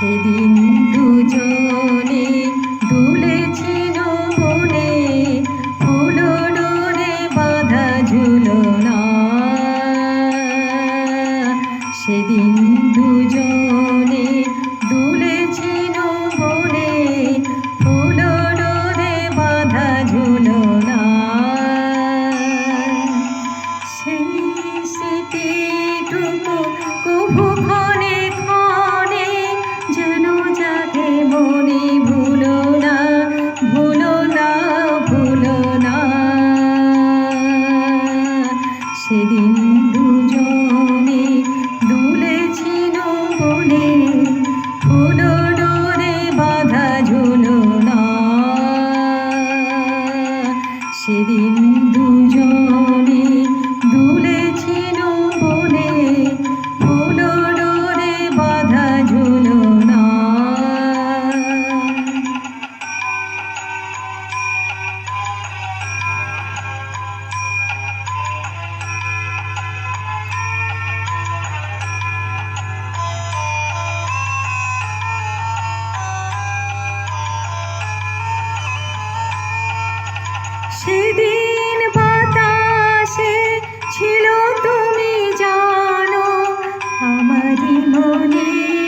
সেদিন দুজনে দুলেছিল বনে ফুল ডোরে বাধা ঝুলনা সেদিন দুজন সেদিন দুজন সেদিন বাতাসে ছিল তুমি জানো আমারই মনে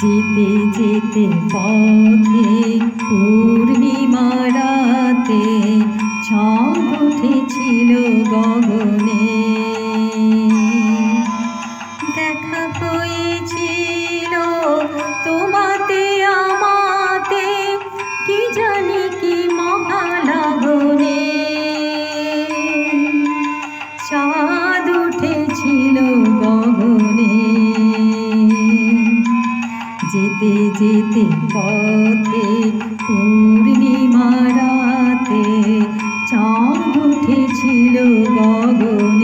je t'aimais যেতে যেতে পথে পূর্ণিমা রাতে চাঁদ উঠেছিল গগন।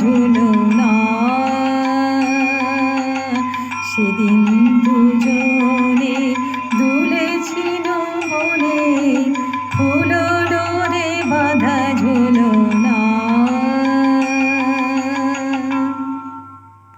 ধুলো